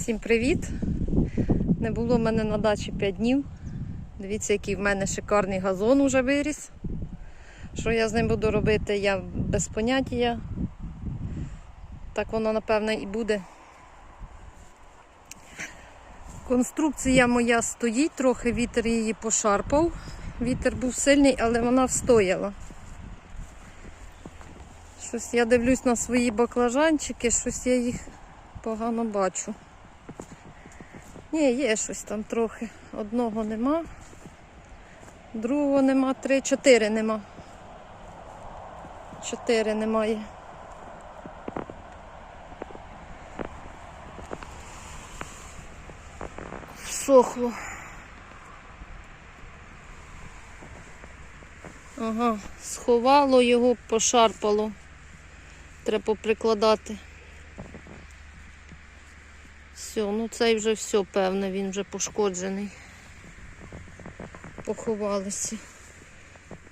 Всім привіт! Не було в мене на дачі 5 днів. Дивіться, який в мене шикарний газон уже виріс. Що я з ним буду робити, я без поняття. Так воно, напевне, і буде. Конструкція моя стоїть, трохи вітер її пошарпав. Вітер був сильний, але вона встояла. Щось я дивлюсь на свої баклажанчики, щось я їх погано бачу. Ні, є щось там трохи. Одного нема, другого нема, три, чотири нема. Чотири немає. Всохло. Ага, сховало його, пошарпало. Треба поприкладати. Все, ну цей вже все, певне, він вже пошкоджений. Поховалися.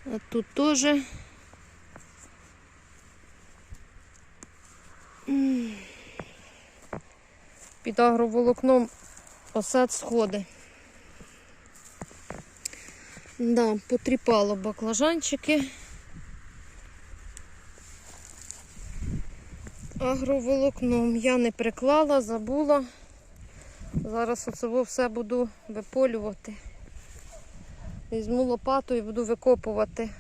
А тут теж. Під агроволокном осад сходи. Да, потріпало баклажанчики. Агроволокном я не приклала, забула. Зараз оце все буду виполювати. Візьму лопату і буду викопувати.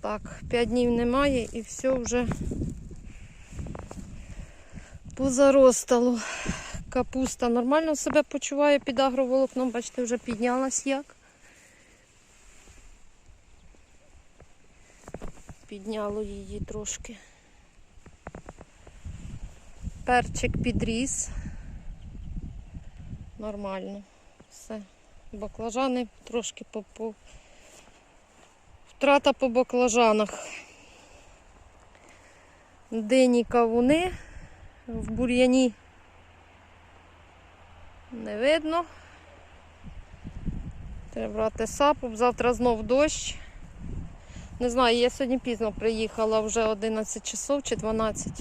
Так, 5 днів немає і все вже позаростало. Капуста нормально себе почуває під агроволокном, бачите, вже піднялась як. Підняло її трошки. Перчик підріс. Нормально. Все. Баклажани трошки по, втрата по баклажанах. Дині кавуни в бур'яні не видно. Треба брати сапу, завтра знов дощ. Не знаю, я сьогодні пізно приїхала, вже 11 часов чи 12.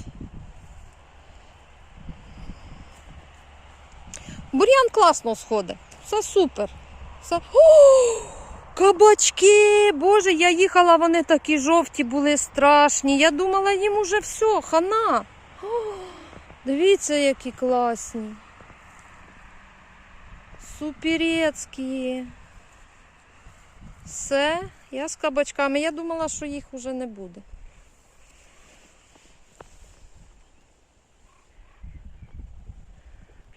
Бур'ян класно сходить. Все супер. Все... О, кабачки! Боже, я їхала, вони такі жовті були страшні. Я думала, їм уже все, хана. О, дивіться, які класні. Суперецькі. Все, я з кабачками. Я думала, що їх вже не буде.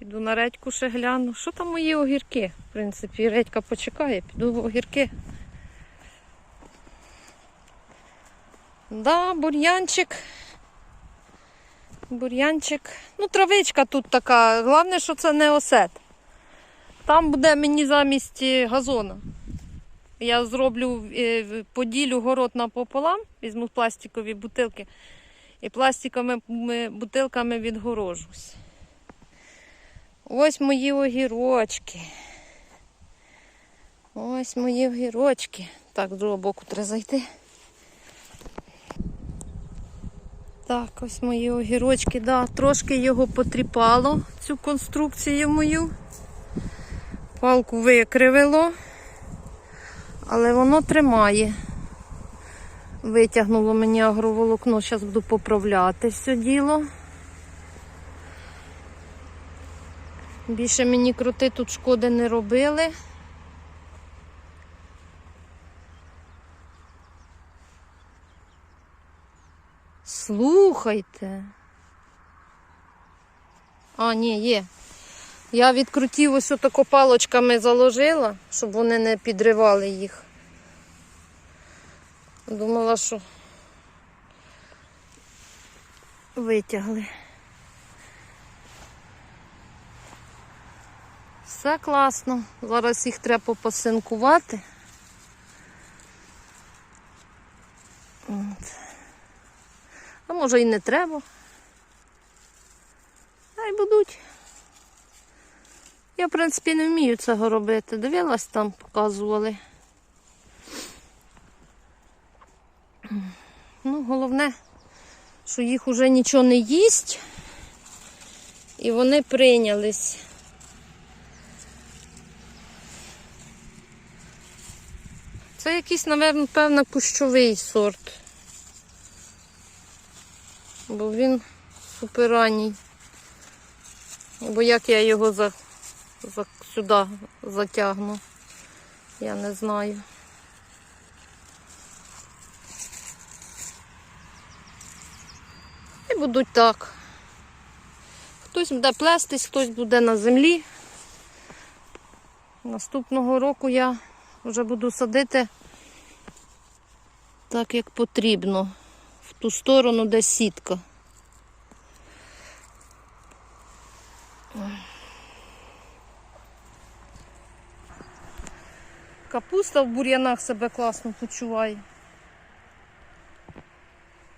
Піду на редьку ще гляну. Що там мої огірки? В принципі, редька почекає, піду в огірки. Да, бур'янчик. Бур'янчик. Ну, травичка тут така. Головне, що це не осет. Там буде мені замість е, газона. Я зроблю е, поділю город напополам, візьму пластикові бутилки і пластиковими бутилками відгорожусь. Ось мої огірочки. Ось мої огірочки. Так, з другого боку треба зайти. Так, ось мої огірочки, да, трошки його потріпало, цю конструкцію мою. Палку викривило, але воно тримає. Витягнуло мені агроволокно, зараз буду поправляти все діло. Більше мені крути тут шкоди не робили. Слухайте. А, ні, є. Я від крутів ось отако палочками заложила, щоб вони не підривали їх. Думала, що витягли. Все класно. Зараз їх треба попасинкувати. От. А може і не треба. Хай будуть. Я, в принципі, не вмію цього робити. Дивилась там, показували. Ну, головне, що їх уже нічого не їсть. І вони прийнялись. Це якийсь, напевно, певно, кущовий сорт. Бо він суперанній. Бо як я його за, за, сюди затягну, я не знаю. І будуть так. Хтось буде плестись, хтось буде на землі. Наступного року я вже буду садити так, як потрібно. В ту сторону, де сітка. Капуста в бур'янах себе класно почуває.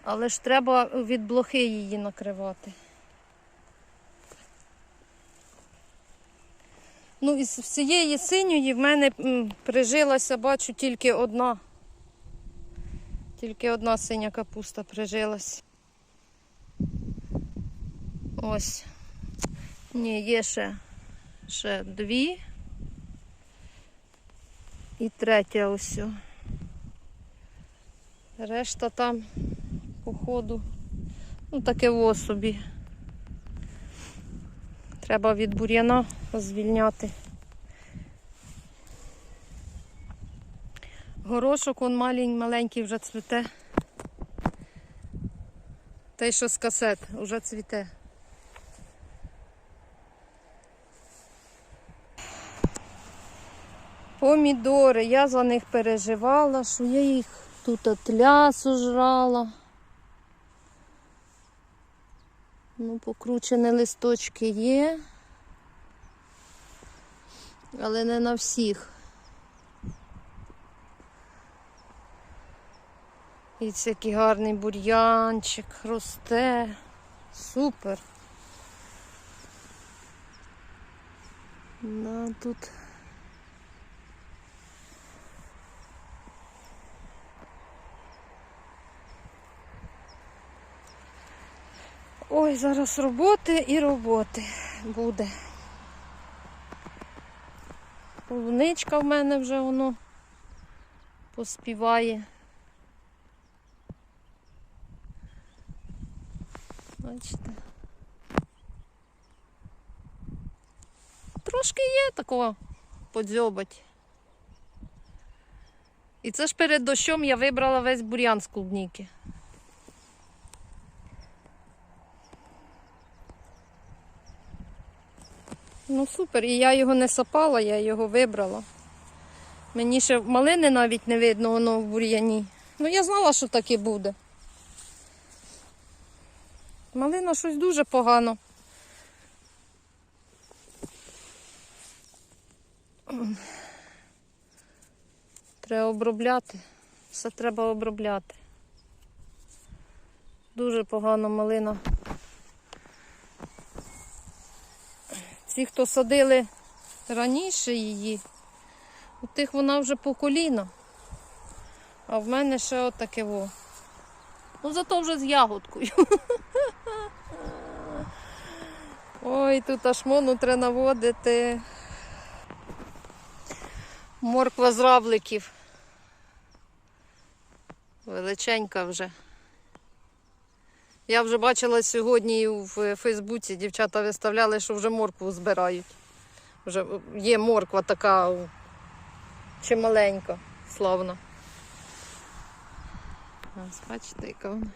Але ж треба від блохи її накривати. Ну, із всієї синьої в мене прижилася, бачу, тільки одна. Тільки одна синя капуста прижилась. Ось. Ні, є ще, ще дві. І третя ось. Решта там, походу, ну таке во собі. Треба від бур'яна звільняти. Горошок он малень, маленький вже цвіте. Той, що з касет, вже цвіте. Помідори, я за них переживала, що я їх тут отлясу жрала. Ну, покручені листочки є. Але не на всіх. І це який гарний бур'янчик росте. Супер. Да, тут. Ой, зараз роботи і роботи буде. Полуничка в мене вже воно поспіває. Бачите. Трошки є такого подзьобать. І це ж перед дощом я вибрала весь бур'ян з клубніки. Ну супер, і я його не сапала, я його вибрала. Мені ще малини навіть не видно, воно в бур'яні. Ну я знала, що таке буде. Малина щось дуже погано. Треба обробляти. Все треба обробляти. Дуже погано малина. Ті, хто садили раніше її, у тих вона вже по коліна. А в мене ще отаке во. Ну зато вже з ягодкою. Ой, тут аж мону треба наводити. Морква з равликів. Величенька вже. Я вже бачила сьогодні в Фейсбуці, дівчата виставляли, що вже моркву збирають. Вже є морква така чималенька, славна. Ось, бачите, яка вона.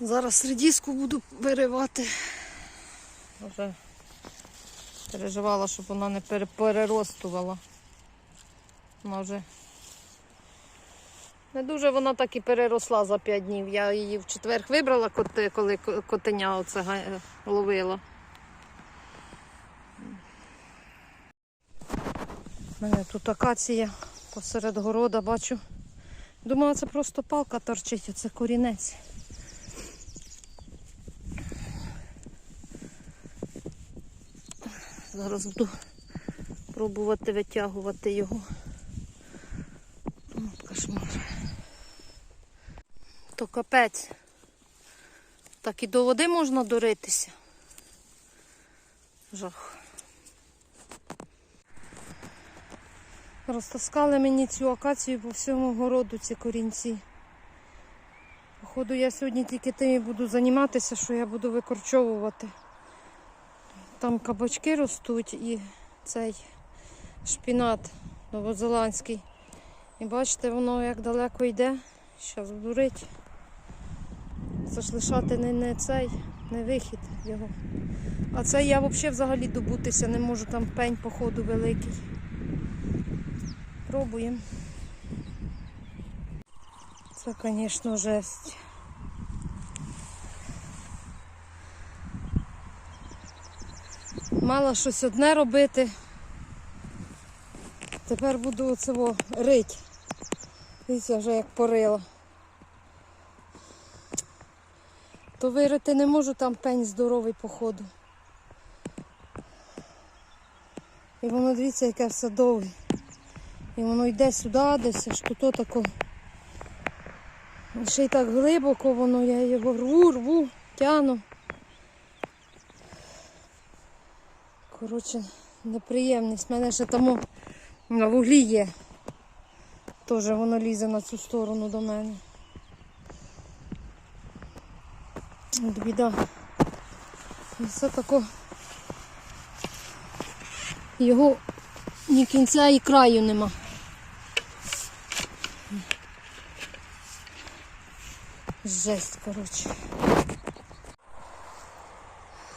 Зараз редиску буду виривати. Вже переживала, щоб вона не переростувала. Вона вже не дуже вона так і переросла за 5 днів. Я її в четвер вибрала, коти- коли котеня оце ловила. У мене тут акація посеред города бачу. Думала, це просто палка торчить, а це корінець. Зараз буду пробувати витягувати його. От кошмар. То капець. Так і до води можна доритися. Жах. Розтаскали мені цю акацію по всьому городу, ці корінці. Походу, я сьогодні тільки тим і буду займатися, що я буду викорчовувати. Там кабачки ростуть і цей шпінат новозеландський. І бачите, воно як далеко йде. Зараз дурить. Це ж лишати не, не цей, не вихід його. А це я взагалі взагалі добутися не можу, там пень, походу, великий. Пробуємо. Це, звісно, жесть. Мала щось одне робити. Тепер буду оцево рить. Дивіться, вже як порила. То вирити не можу, там пень здоровий походу. І воно дивіться, яке все довге. І воно йде сюди десь, аж тут тако. Ще й так глибоко воно, я його рву, рву, тяну. Коротше, неприємність. У мене ще тому на вуглі є. Теж воно лізе на цю сторону до мене. От біда. Все тако. Його ні кінця і краю нема. Жесть, коротше.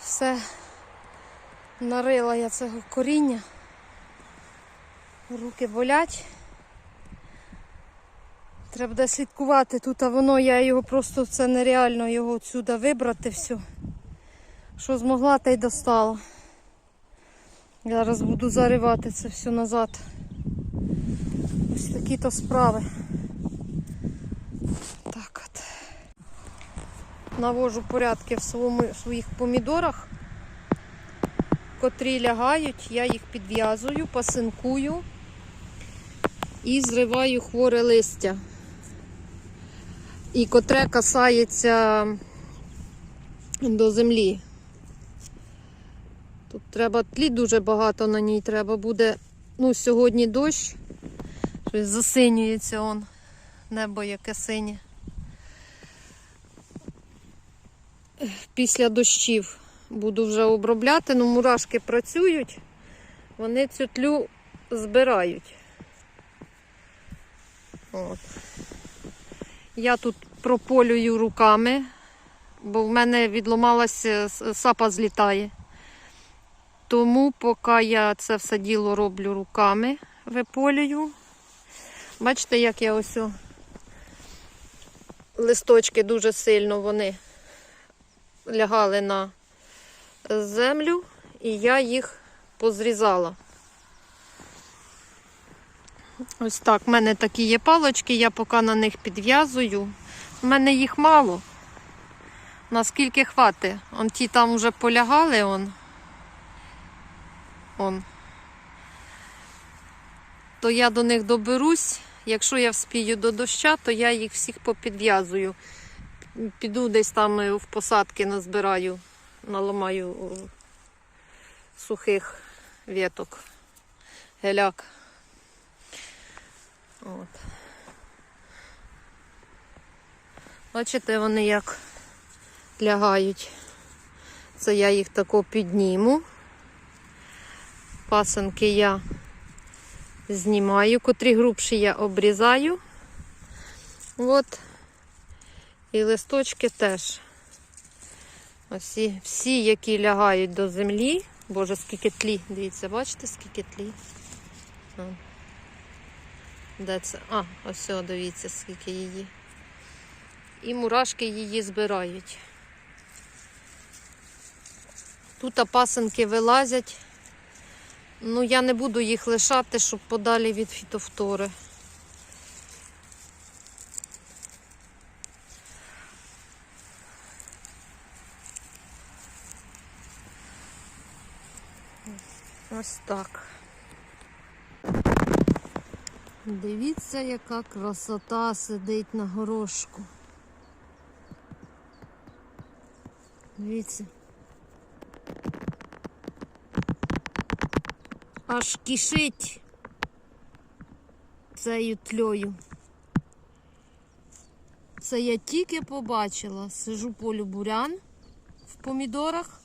Все нарила я цього коріння. Руки болять. Треба буде слідкувати тут, а воно я його просто це нереально його отсюди вибрати все. Що змогла, та й достала. Зараз буду заривати це все назад. Ось такі то справи. Так от. Навожу порядки в своєму, в своїх помідорах, котрі лягають, я їх підв'язую, пасинкую і зриваю хворе листя. І котре касається до землі. Тут треба тлі дуже багато на ній треба буде. Ну, сьогодні дощ. Щось засинюється он. Небо яке синє. Після дощів буду вже обробляти, ну мурашки працюють, вони цю тлю збирають. От. Я тут прополюю руками, бо в мене відломалася сапа злітає. Тому поки я це все діло роблю руками, виполюю. Бачите, як я ось о, листочки дуже сильно вони лягали на землю, і я їх позрізала. Ось так, в мене такі є палочки, я поки на них підв'язую. У мене їх мало. Наскільки хватить? Он ті там вже полягали, он. Он. То я до них доберусь. Якщо я вспію до доща, то я їх всіх попідв'язую. Піду десь там е, в посадки назбираю, наламаю сухих віток, геляк. От. Бачите, вони як лягають. Це я їх тако підніму. Пасанки я знімаю, котрі грубші я обрізаю. От. І листочки теж. Ось всі, які лягають до землі. Боже, скільки тлі. Дивіться, бачите, скільки тлі. Де це? А, ось, дивіться, скільки її. І мурашки її збирають. Тут пасенки вилазять. Ну, я не буду їх лишати, щоб подалі від фітофтори. Ось так. Дивіться, яка красота сидить на горошку. Дивіться. Аж кишить цією тлею. Це я тільки побачила. Сижу полю бурян в помідорах.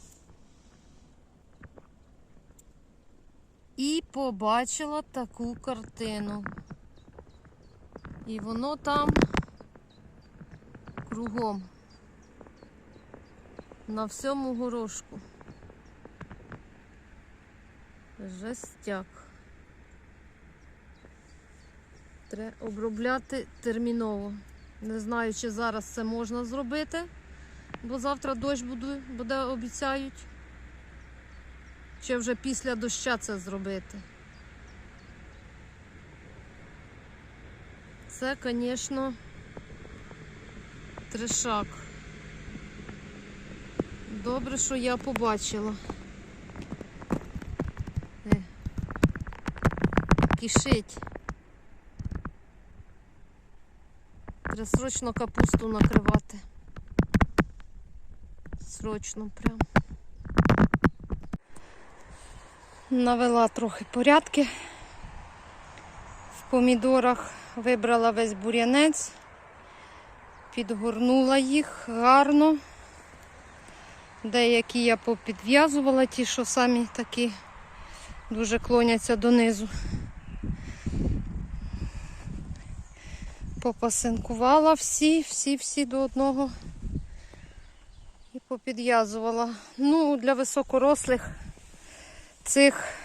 І побачила таку картину. І воно там кругом. На всьому горошку. Жестяк. Треба обробляти терміново. Не знаю, чи зараз це можна зробити, бо завтра дощ буде, буде обіцяють. Чи вже після доща це зробити. Це, звісно, трешак. Добре, що я побачила. Е. Кишить. Треба срочно капусту накривати. Срочно прям. Навела трохи порядки. В помідорах вибрала весь бур'янець, підгорнула їх гарно. Деякі я попідв'язувала, ті, що самі такі дуже клоняться донизу. Попасинкувала всі, всі, всі до одного і попідв'язувала. Ну, для високорослих цих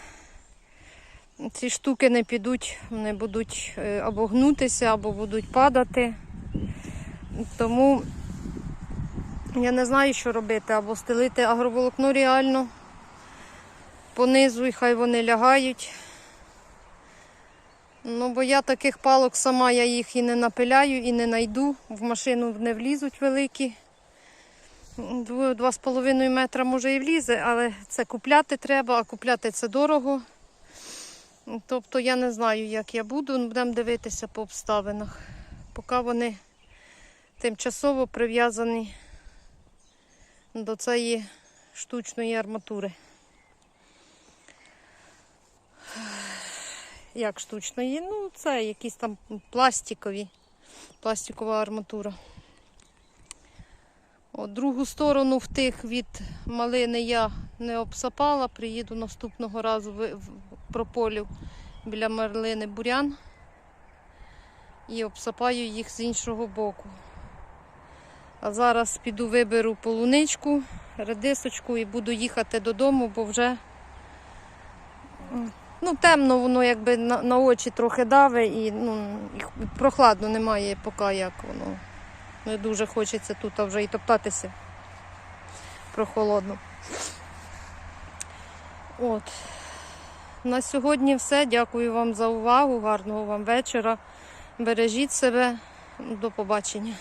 ці штуки не підуть, вони будуть е, або гнутися, або будуть падати. Тому я не знаю, що робити, або стелити агроволокно реально понизу і хай вони лягають. Ну, бо я таких палок сама, я їх і не напиляю, і не найду. В машину не влізуть великі. Дво- Два з половиною метра може і влізе, але це купляти треба, а купляти це дорого. Тобто я не знаю, як я буду, ну, будемо дивитися по обставинах. Поки вони тимчасово прив'язані до цієї штучної арматури. Як штучної? Ну, це якісь там пластикові, пластикова арматура. От, другу сторону в тих від малини я не обсапала. Приїду наступного разу ви- в- прополю біля малини бурян і обсапаю їх з іншого боку. А зараз піду виберу полуничку, редисочку і буду їхати додому, бо вже ну, темно воно якби на, на очі трохи даве і ну, прохладно немає поки як воно. Не дуже хочеться тут вже і топтатися прохолодно. От. На сьогодні все. Дякую вам за увагу. Гарного вам вечора. Бережіть себе. До побачення.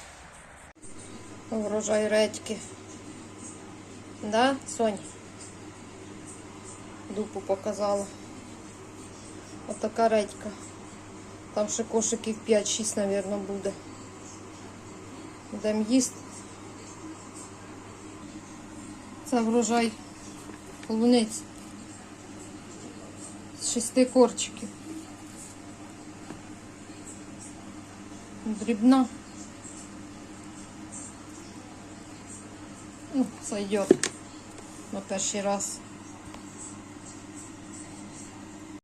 Врожай редьки. Да, Сонь? Дупу показала. Отака редька. Там ще кошиків 5-6, мабуть, буде. Будемо їсти. Це врожай полуниць. З шести корчиків. Дрібна. Ну, сойдет на перший раз.